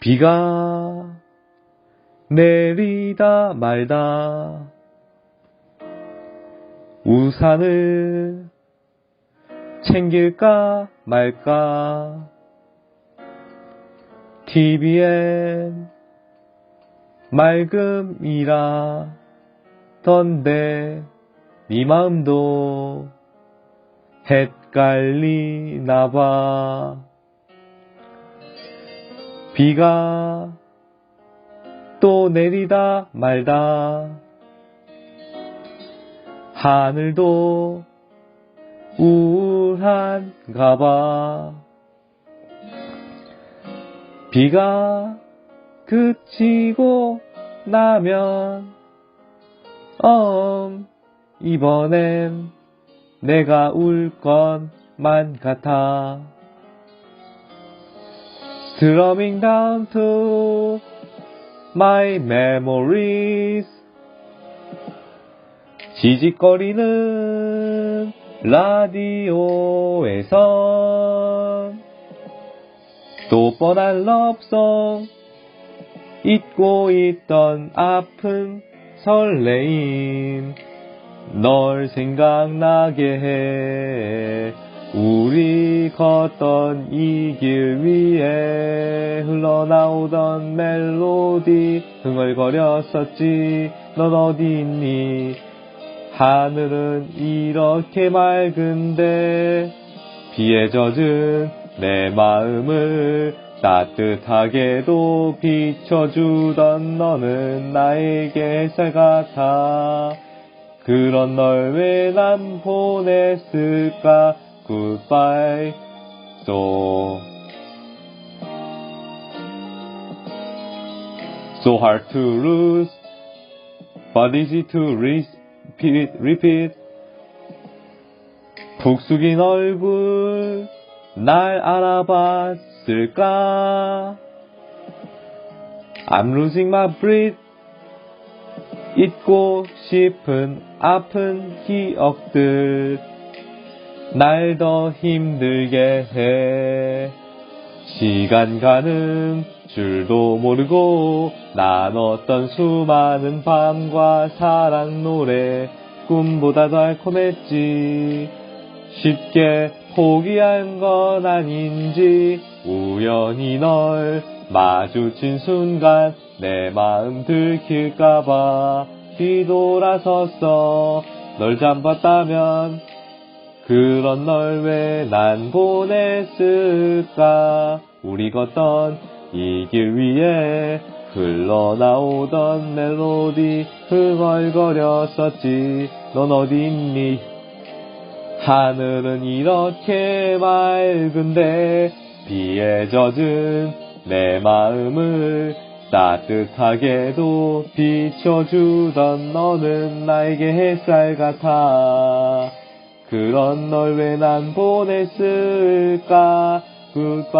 비가 내리다 말다. 우산을 챙길까 말까. TV엔 맑음이라 던데 네 마음도 헷갈리나 봐 비가 또 내리다 말다. 하늘도 우울한가 봐. 비가 그치고 나면 엄 이번엔 내가 울 것만 같아 Strumming down to my memories. 지직거리는 라디오에서 또 뻔한 럽송 잊고 있던 아픈 설레임 널 생각나게 해 우리 걷던 이 길 위에 흘러나오던 멜로디 흥얼거렸었지. 넌 어디 있니? 하늘은 이렇게 맑은데 비에 젖은 내 마음을 따뜻하게도 비춰주던 너는 나에게 햇살 같아. 그런 널 왜 난 보냈을까 Goodbye So So hard to lose But easy to repeat repeat 푹 숙인 얼굴 날 알아봤을까 I'm losing my breath 잊고 싶은 아픈 기억들 날 더 힘들게 해. 시간 가는 줄도 모르고 나눴던 수많은 밤과 사랑 노래 꿈보다 달콤했지. 쉽게 포기한 건 아닌지 우연히 널 마주친 순간 내 마음 들킬까봐 뒤돌아섰어. 널 잡았다면 그런 널 왜 난 보냈을까? 우리 걷던 이 길 위에 흘러나오던 멜로디 흥얼거렸었지. 넌 어디 있니? 하늘은 이렇게 맑은데 비에 젖은 내 마음을 따뜻하게도 비춰주던 너는 나에게 햇살 같아 그런 널 왜 난 보냈을까? Goodbye